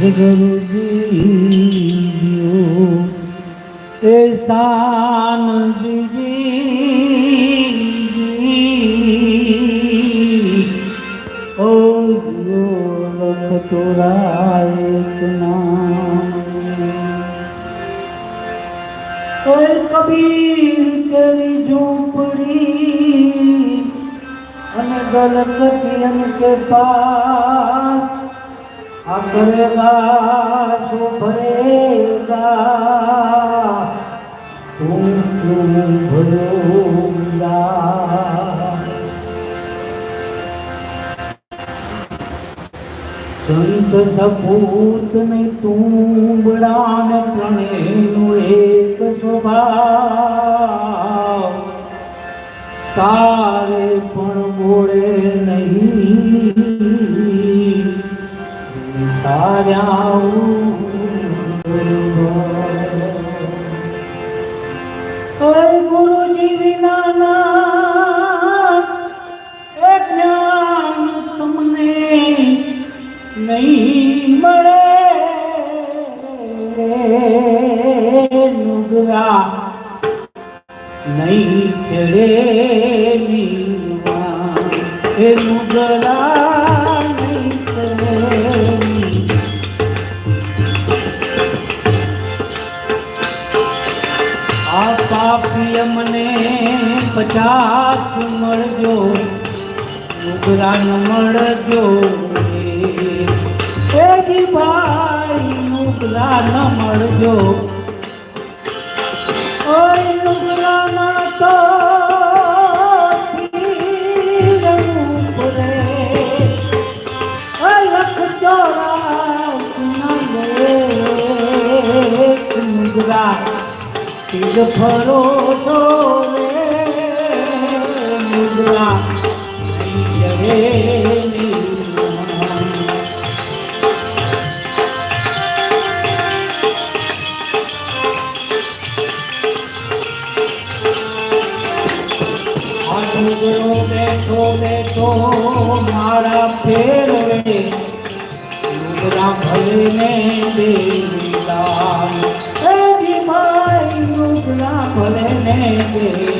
सदगुरु जी एसान जी ओ तोरा एक नाम। कबीर झोपड़ी अन गलत के पास કે પાસ આ કરેગા શો ભરેગા તું તું ભરોગા સંત સપૂત ને તુંબડા ને ત્રણેયનું એક સ્વભાવ તાર્યા ગુરુજી વિનાના એ જ્ઞાન તમને નહીં મળે. નુગરા નહીં નુગરા પચાસ મળજો નુગરા ન મળજો એ ભાઈ નુગરા ન મળજો. ઓય નુગરા ના તો ફરો તો રે નુગરા બેઠો બેઠો મારા ફેરવે નુગરા ભલે હે ભલે ને દેવી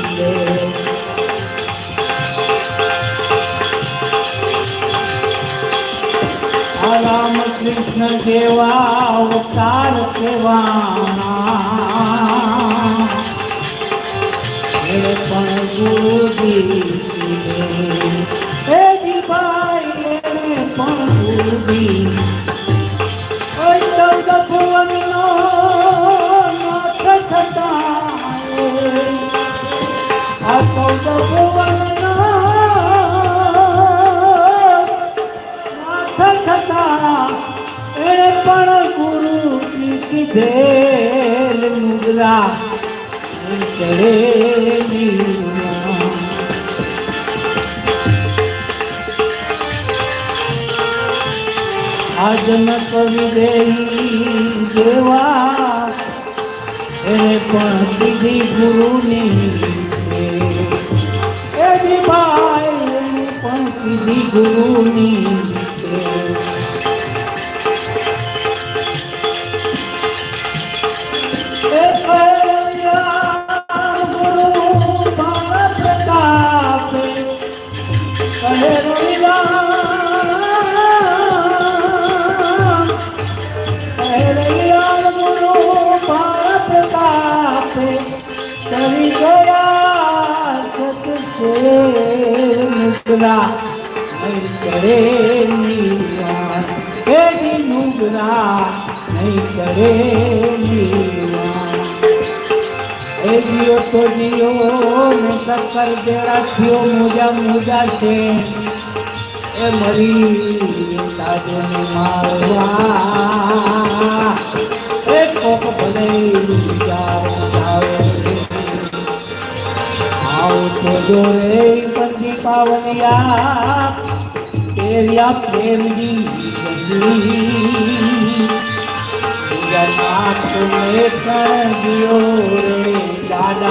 કૃષ્ણ જેવા અવતાર કેવાના. પણ ગુરુજી એને પણ ગુરુજી ઓય કીધેલ મુદ્રા ચડે નીવા. આજન કવિ દેઈ જેવા એને પણ સીધી ગુરુની એને પણ કીધી ગુરુની कया करे मुग्रा करे એ જીઓ તો જીઓ ને સક્કર બેડા થયો, મોજા મોજા છે. એ મરી તાજો ને મારવા. એ કોક ભલે આવો. તો જોરે પંજી પાવનિયા તેરિયા પ્રેમજી જગી જગત ને કર દિયો.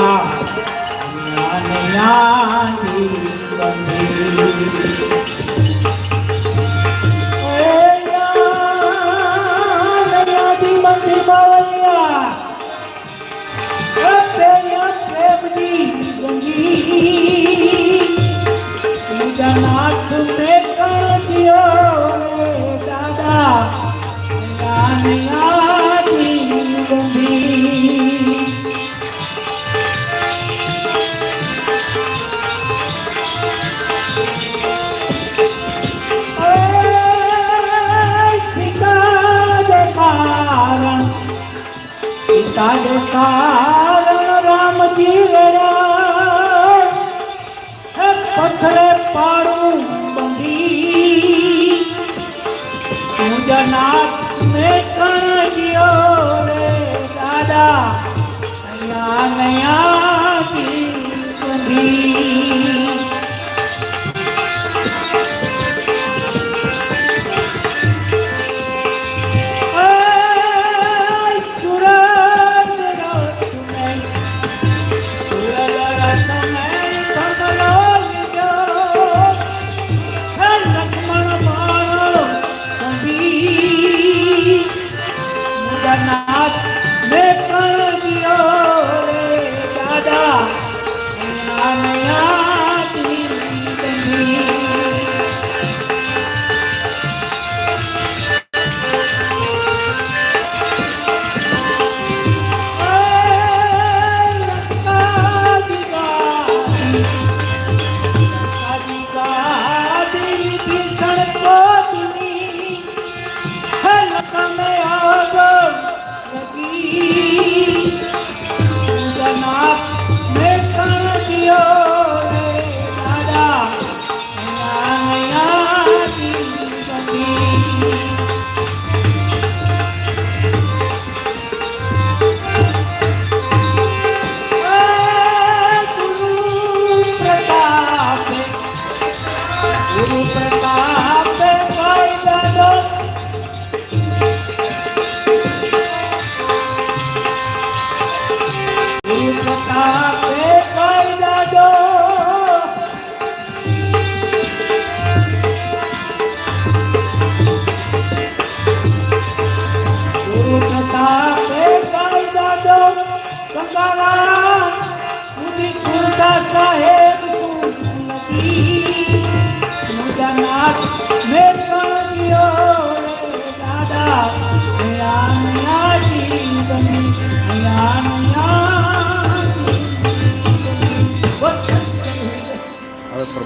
રે કારણ રામજી પથરે પાડું બંધી. પૂજનાથ ને કણજ્યો રે દાદા નયા નયા બંધી.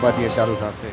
હવે ચાલુ થશે.